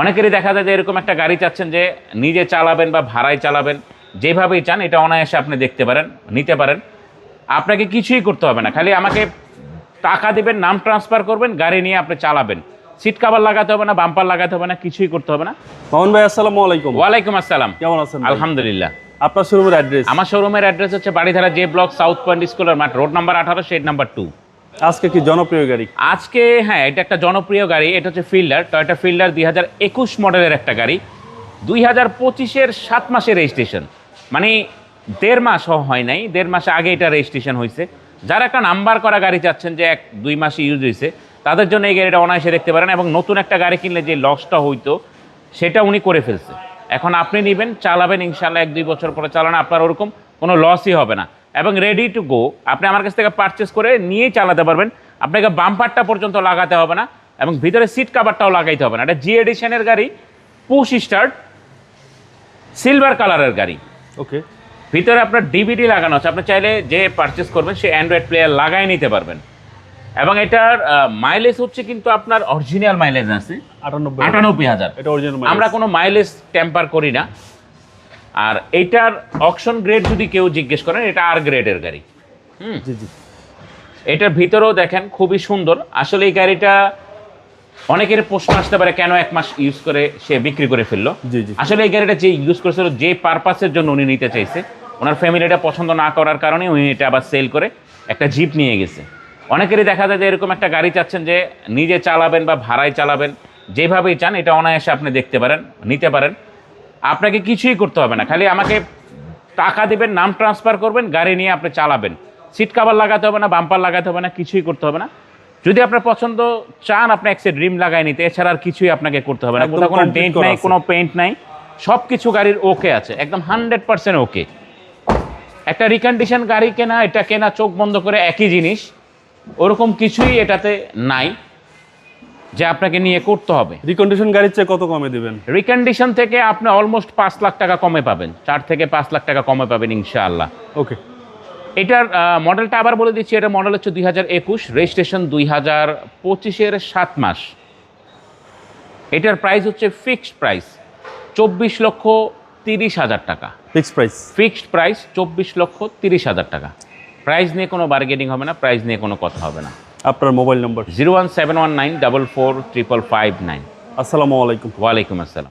অনেকেরই দেখা যায় যে এরকম একটা গাড়ি চাচ্ছেন যে নিজে চালাবেন বা ভাড়ায় চালাবেন। যেভাবেই চান এটা অনায়াসে আপনি দেখতে পারেন নিতে পারেন। আপনাকে কিছুই করতে হবে না। খালি আমাকে টাকা দেবেন নাম ট্রান্সফার করবেন গাড়ি নিয়ে আপনি চালাবেন। সিট কাভার লাগাতে হবে না বাম্পার লাগাতে হবে না কিছুই করতে হবে না। মোহন ভাই আসসালামু আলাইকুম। ওয়ালাইকুম আসসালাম। কেমন আছেন আলহামদুলিল্লাহ। আপনার শোরুমের অ্যাড্রেস আমার শোরুমের অ্যাড্রেস হচ্ছে Baridhara J block south point স্কুলের মাঠ রোড নাম্বার আঠারো শেড নাম্বার টু আজকে কি জনপ্রিয় গাড়ি? আজকে হ্যাঁ এটা একটা জনপ্রিয় গাড়ি, এটা হচ্ছে ফিল্ডার টয়টা ফিল্ডার দুই হাজার একুশ মডেলের একটা গাড়ি, দুই হাজার পঁচিশের সাত মাসের রেজিস্ট্রেশন মানে দেড় মাসও হয় নাই, দেড় মাসে আগে এটা রেজিস্ট্রেশন হয়েছে যারা একটা নাম্বার করা গাড়ি চাচ্ছেন যে এক, দুই মাসে ইউজ হয়েছে তাদের জন্য এই গাড়িটা অনায়াসে দেখতে পারেন এবং নতুন একটা গাড়ি কিনলে যে লসটা হইতো, সেটা উনি করে ফেলছে। এখন আপনি নেবেন, চালাবেন ইনশাল্লাহ এক দুই বছর পরে চালানো, আপনার ওরকম কোনো লসই হবে না। এবং রেডি টু গো আপনি আমার কাছ থেকে পারচেস করে নিয়েই চালাতে পারবেন। আপনাকে বাম্পারটা পর্যন্ত লাগাতে হবে না এবং ভিতরে সিট কাভারটাও লাগাইতে হবে না। এটা জি এডিশনের গাড়ি পুশ স্টার্ট সিলভার কালারের গাড়ি। ওকে। ভিতরে আপনার ডিভিডি লাগানো আছে। আপনি চাইলে যে পারচেস করবেন সে অ্যান্ড্রয়েড প্লেয়ার লাগাই নিতে পারবেন। এবং এটার মাইলেজ হচ্ছে কিন্তু আপনার অরিজিনাল মাইলেজ আছে। আটানব্বই আটানব্বই হাজার। এটা অরিজিনাল আমরা কোনো মাইলেজ টেম্পার করি না। আর এইটার অকশন গ্রেড যদি কেউ জিজ্ঞেস করেন এটা আর গ্রেডের গাড়ি। জি জি। এটার ভিতরেও দেখেন খুবই সুন্দর। আসলে এই গাড়িটা অনেকের প্রশ্ন আসতে পারে কেন এক মাস ইউজ করে সে বিক্রি করে ফেলল? জি জি। আসলে এই গাড়িটা যে ইউজ করেছিল যে পারপাসের জন্য উনি নিতে চাইছে ওনার ফ্যামিলিটা পছন্দ না করার কারণে উনি এটা আবার সেল করে একটা জিপ নিয়ে গেছে। অনেকেরই দেখা যায় যে এরকম একটা গাড়ি চাচ্ছেন যে নিজে চালাবেন বা ভাড়ায় চালাবেন যেভাবেই চান এটা অনায়াসে আপনি দেখতে পারেন নিতে পারেন। আপনাকে কিছুই করতে হবে না। খালি আমাকে টাকা দেবেন নাম ট্রান্সফার করবেন গাড়ি নিয়ে আপনি চালাবেন। সিট কাভার লাগাতে হবে না বাম্পার লাগাতে হবে না কিছুই করতে হবে না। যদি আপনার পছন্দ চান আপনি একসে ড্রিম লাগাই নিতে এছাড়া আর কিছুই আপনাকে করতে হবে না। কোথাও কোনো ডেন্ট নাই কোনো পেইন্ট নাই সব কিছু গাড়ির ওকে আছে একদম হান্ড্রেড পার্সেন্ট ওকে একটা রিকন্ডিশন গাড়ি কেনা এটা কেনা চোখ বন্ধ করে একই জিনিস ওরকম কিছুই এটাতে নাই। যে আপনাকে নিয়ে করতে হবে। রিকন্ডিশন গাড়ির চেয়ে কত কমে দিবেন? রিকন্ডিশন থেকে আপনি অলমোস্ট পাঁচ লাখ টাকা কমে পাবেন। চার থেকে পাঁচ লাখ টাকা কমে পাবেন ইনশাআল্লাহ। ওকে এটার মডেলটা আবার বলে দিচ্ছি এটা মডেল হচ্ছে দুই হাজার একুশ রেজিস্ট্রেশন দুই হাজার পঁচিশের সাত মাস। এটার প্রাইস হচ্ছে ফিক্সড প্রাইস চব্বিশ লক্ষ তিরিশ হাজার টাকা। ফিক্সড প্রাইস ফিক্সড প্রাইস চব্বিশ লক্ষ তিরিশ হাজার টাকা। প্রাইস নিয়ে কোনো বার্গেনিং হবে না প্রাইস নিয়ে কোনো কথা হবে না। আপনার mobile number? Zero one seven one nine double four triple five nine. আসসালামু আলাইকুম। ওয়ালাইকুম আসসালাম।